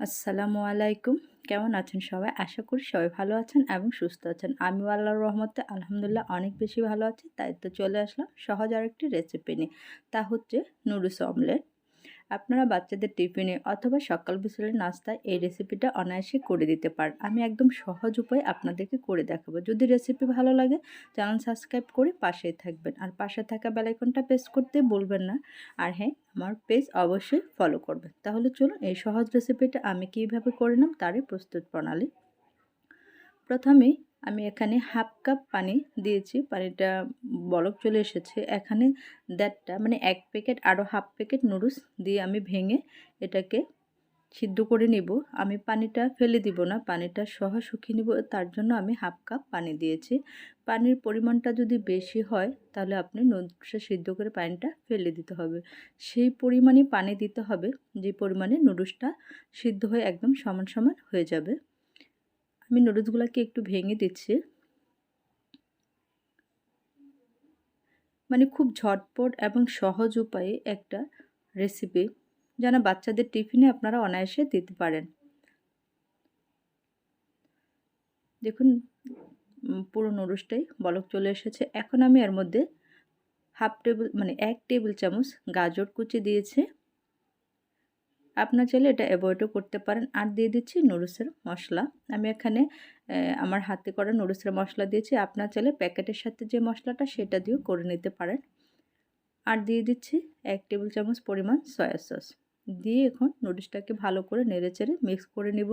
আসসালামু আলাইকুম। কেমন আছেন সবাই? আশা করি সবাই ভালো আছেন এবং সুস্থ আছেন। আমি আল্লাহর রহমতে আলহামদুলিল্লাহ অনেক বেশি ভালো আছি, তাই তো চলে আসলাম সহজ আরেকটি রেসিপি নিয়ে। তা হচ্ছে নুডলস অমলেট আপনারা বাচ্চাদের টিফিনে অথবা সকাল বিকেলের নাস্তায় এই রেসিপিটা অনায়াসে করে দিতে পারেন। আমি একদম সহজ উপায়ে আপনাদেরকে করে দেখাবো। যদি রেসিপি ভালো লাগে চ্যানেল সাবস্ক্রাইব করে পাশেই থাকবেন। আর পাশে থাকা বেলাইকনটা প্রেস করতে বলবেন না। আর হ্যাঁ আমার পেজ অবশ্যই ফলো করবেন। তাহলে চলুন এই সহজ রেসিপিটা আমি কীভাবে করে নিলাম, তারই প্রস্তুত প্রণালী। প্রথমেই আমি এখানে হাফ কাপ পানি দিয়েছি, পানিটা বলক চলে এসেছে। এখানে দেড়টা মানে এক প্যাকেট আরও হাফ প্যাকেট নুডলস দিয়ে আমি ভেঙে এটাকে সিদ্ধ করে নিব। আমি পানিটা ফেলে দিব না, পানিটা সহ শুকিয়ে নিব, তার জন্য আমি হাফ কাপ পানি দিয়েছি। পানির পরিমাণটা যদি বেশি হয়, তাহলে আপনি নুডলসটা সিদ্ধ করে পানিটা ফেলে দিতে হবে। সেই পরিমাণে পানি দিতে হবে, যে পরিমাণে নুডলসটা সিদ্ধ হয়ে একদম সমান সমান হয়ে যাবে। আমি নুডলসগুলোকে একটু ভেঙে দিচ্ছি। মানে খুব ঝটপট এবং সহজ উপায়ে একটা রেসিপি যেন বাচ্চাদের টিফিনে আপনারা অনায়াসে দিতে পারেন। দেখুন পুরো নুডলসটাই বলক চলে এসেছে। এখন আমি এর মধ্যে হাফ টেবিল মানে এক টেবিল চামচ গাজর কুচি দিয়েছে। আপনার চাইলে এটা অ্যাভয়েডও করতে পারেন। আর দিয়ে দিচ্ছি নুডলসের মশলা। আমি এখানে আমার হাতে করা নুডলসের মশলা দিয়েছি। আপনার চাইলে প্যাকেটের সাথে যে মশলাটা, সেটা দিয়েও করে নিতে পারেন। আর দিয়ে দিচ্ছি এক টেবিল চামচ পরিমাণ সয়া সস। দিয়ে এখন নুডলসটাকে ভালো করে নেড়ে চেড়ে মিক্স করে নিব।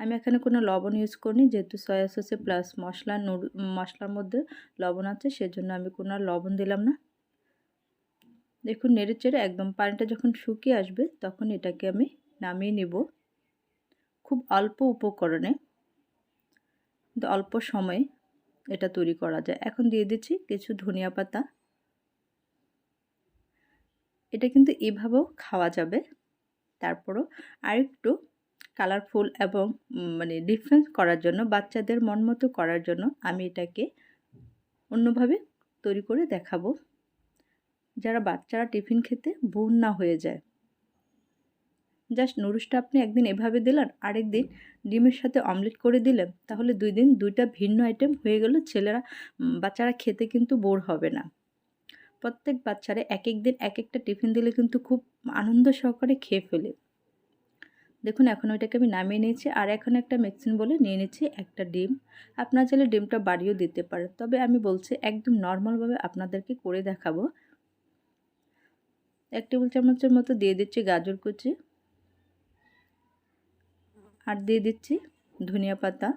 আমি এখানে কোনো লবণ ইউজ করিনি। যেহেতু সয়া সসে প্লাস মশলা নুডল মশলার মধ্যে লবণ আছে, সেজন্য আমি কোনো লবণ দিলাম না। দেখুন, নেড়ে চেড়ে একদম পানিটা যখন শুকিয়ে আসবে, তখন এটাকে আমি নামিয়ে নেব। খুব অল্প উপকরণে। অল্প সময়ে এটা তৈরি করা যায়। এখন দিয়ে দিচ্ছি কিছু ধনিয়া পাতা। এটা কিন্তু এভাবেও খাওয়া যাবে। তারপরও আরেকটু কালারফুল এবং মানে ডিফারেন্স করার জন্য, বাচ্চাদের মন মতো করার জন্য আমি এটাকে অন্যভাবে তৈরি করে দেখাবো। যারা বাচ্চারা টিফিন খেতে বোন না হয়ে যায়। জাস্ট নুডলসটা আপনি একদিন এভাবে দিলেন, আরেক দিন ডিমের সাথে অমলেট করে দিলেন, তাহলে দুই দিন দুইটা ভিন্ন আইটেম হয়ে গেল, ছেলেরা বাচ্চারা খেতে কিন্তু বোর হবে না। প্রত্যেক বাচ্চারা এক এক দিন এক একটা টিফিন দিলে কিন্তু খুব আনন্দ সহকারে খেয়ে ফেলে। দেখুন, এখন ওইটাকে আমি নামিয়ে নিয়েছি, আর এখন একটা মেক্সিন বলে নিয়ে নিচ্ছি, একটা ডিম। আপনার চাইলে ডিমটা বাড়িয়েও দিতে পারে তবে আমি বলছি একদম নর্মালভাবে আপনাদেরকে করে দেখাবো। এক টেবিল চামচের মতো দিয়ে দিচ্ছি গাজর কুচি। আর দিয়ে দিচ্ছি ধনিয়া পাতা।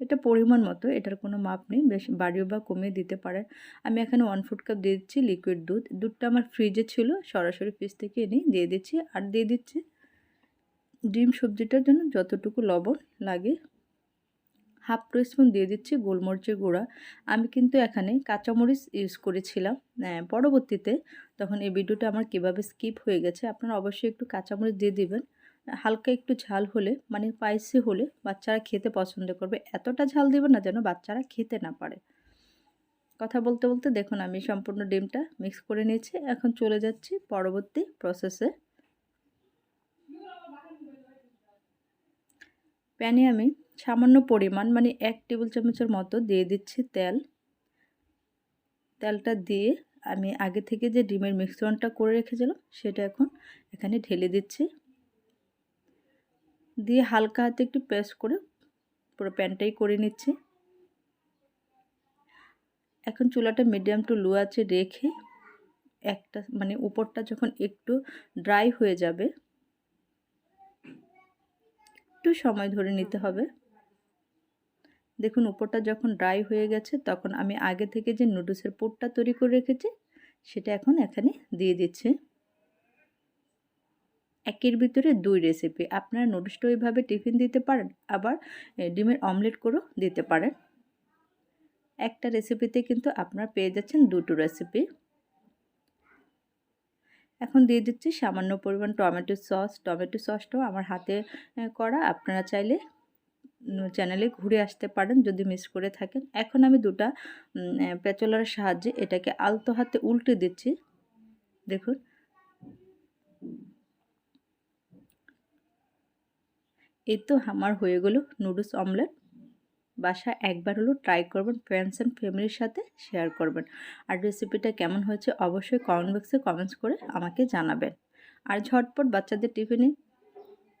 এটা পরিমাণ মতো, এটার কোনো মাপ নেই, বেশ বাড়িও বা কমিয়ে দিতে পারে আমি এখানে ওয়ান ফুট কাপ দিয়ে দিচ্ছি লিকুইড দুধ। দুধটা আমার ফ্রিজে ছিল, সরাসরি ফ্রিজ থেকে এনে দিয়ে দিচ্ছি। আর দিয়ে দিচ্ছি ডিম সবজিটার জন্য যতটুকু লবণ লাগে। হাফ স্পুন দিয়ে দিচ্ছি গোলমরিচের গুঁড়া। আমি কিন্তু এখানে কাঁচামরিচ ইউজ করেছিলাম পরবর্তীতে। তখন এই ভিডিওটা আমার কীভাবে স্কিপ হয়ে গেছে, আপনারা অবশ্যই একটু কাঁচামরিচ দিয়ে দিবেন। হালকা একটু ঝাল হলে মানে স্পাইসি হলে বাচ্চারা খেতে পছন্দ করবে। এতটা ঝাল দেবে না যেন বাচ্চারা খেতে না পারে। কথা বলতে বলতে দেখুন, আমি সম্পূর্ণ ডিমটা মিক্স করে নিয়েছি। এখন চলে যাচ্ছি পরবর্তী প্রসেসে প্যানে আমি সামান্য পরিমাণ মানে এক টেবিল চামচের মতো দিয়ে দিচ্ছি তেল। তেলটা দিয়ে আমি আগে থেকে যে ডিমের মিশ্রণটা করে রেখেছিলাম, সেটা এখন এখানে ঢেলে দিচ্ছি। দিয়ে হালকা হাতে একটু পেস্ট করে পুরো প্যানটাই করে নিচ্ছি। এখন চুলাটা মিডিয়াম টু লো আছে রেখে একটা মানে উপরটা যখন একটু ড্রাই হয়ে যাবে, একটু সময় ধরে নিতে হবে। দেখুন উপরটা যখন ড্রাই হয়ে গেছে, তখন আমি আগে থেকে যে নুডলসের পুরটা তৈরি করে রেখেছি, সেটা এখন এখানে দিয়ে দিচ্ছে। একের ভিতরে দুই রেসিপি আপনারা নুডলসটা ওইভাবে টিফিন দিতে পারেন, আবার ডিমের অমলেট করেও দিতে পারেন। একটা রেসিপিতে কিন্তু আপনারা পেয়ে যাচ্ছেন দুটো রেসিপি এখন দিয়ে দিচ্ছি সামান্য পরিমাণ টমেটো সস টমেটো সসটাও আমার হাতে করা। আপনারা চাইলে চ্যানেলে ঘুরে আসতে পারেন যদি মিস করে থাকেন। এখন আমি দুটা পেঁচলার সাহায্যে এটাকে আলতো হাতে উল্টে দিচ্ছি। দেখুন। এই তো আমার হয়ে গেল নুডলস অমলেট বাসা একবার হলো ট্রাই করবেন ফ্রেন্ডস অ্যান্ড ফ্যামিলির সাথে শেয়ার করবেন। আর রেসিপিটা কেমন হয়েছে অবশ্যই কমেন্ট বক্সে কমেন্টস করে আমাকে জানাবেন। আর ঝটপট বাচ্চাদের টিফিনে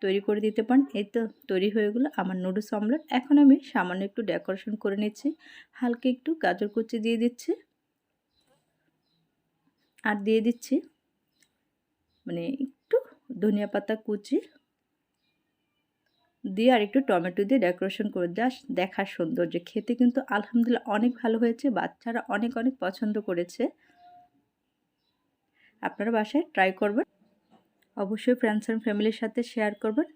তৈরি করে দিতে পারেন। এই তো তৈরি হয়ে গেলো আমার নুডলস অমলেট। এখন আমি সামান্য একটু ডেকোরেশন করে নিচ্ছি। হালকা একটু গাজর কুচি দিয়ে দিচ্ছি। আর দিয়ে দিচ্ছি মানে একটু ধনিয়া পাতা কুচি। দিয়ে আর একটু টমেটো দিয়ে ডেকোরেশন করে জাস্ট দেখার সৌন্দর্য। খেতে কিন্তু আলহামদুলিল্লাহ অনেক ভালো হয়েছে। বাচ্চারা অনেক অনেক পছন্দ করেছে। আপনারা বাসায় ট্রাই করবেন। অবশ্যই ফ্রেন্ডস অ্যান্ড ফ্যামিলির সাথে শেয়ার করবেন।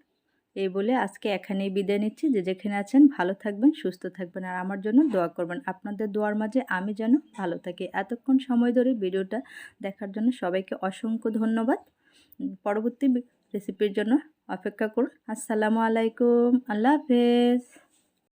এই বলে আজকে এখানেই বিদায় নিচ্ছি। যে যেখানে আছেন, ভালো থাকবেন, সুস্থ থাকবেন আর আমার জন্য দোয়া করবেন। আপনাদের দোয়ার মাঝে আমি যেন ভালো থাকি। এতক্ষণ সময় ধরে ভিডিওটা দেখার জন্য সবাইকে অসংখ্য ধন্যবাদ। পরবর্তী রেসিপির জন্য অপেক্ষা করুন। আসসালামু আলাইকুম। আল্লাহ হাফেজ।